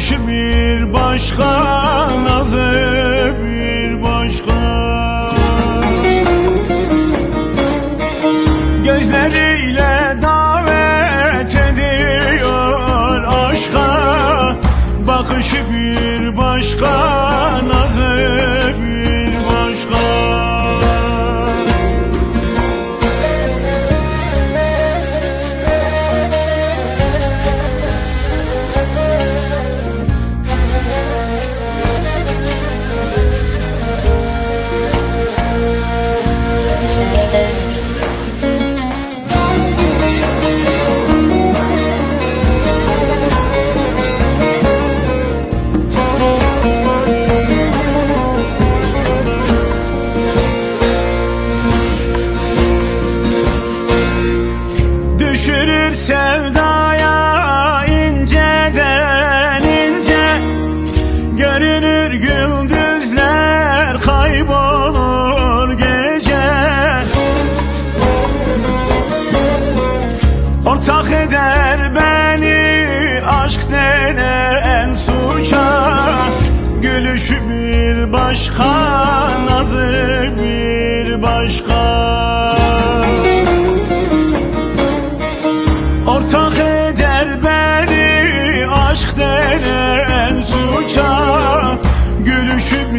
karşı bir başka nazı. Sevdaya inceden ince Görünür gündüzler kaybolur gece. Ortak eder beni aşk denen suça Gülüşü bir başka, nazı bir başka Ortak eder beni aşk denen suça Gülüşü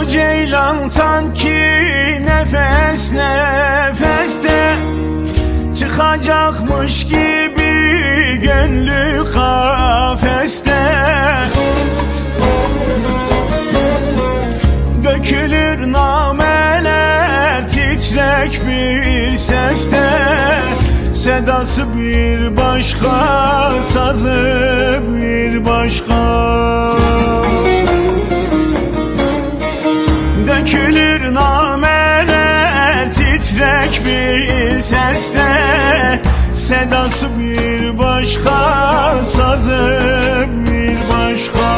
Yavru ceylan sanki nefes nefeste Çıkacakmış gibi gönlü kafeste. Dökülür nameler titrek bir seste. Sedası bir başka, sazı bir başka Sedası bir başka, sazı bir başka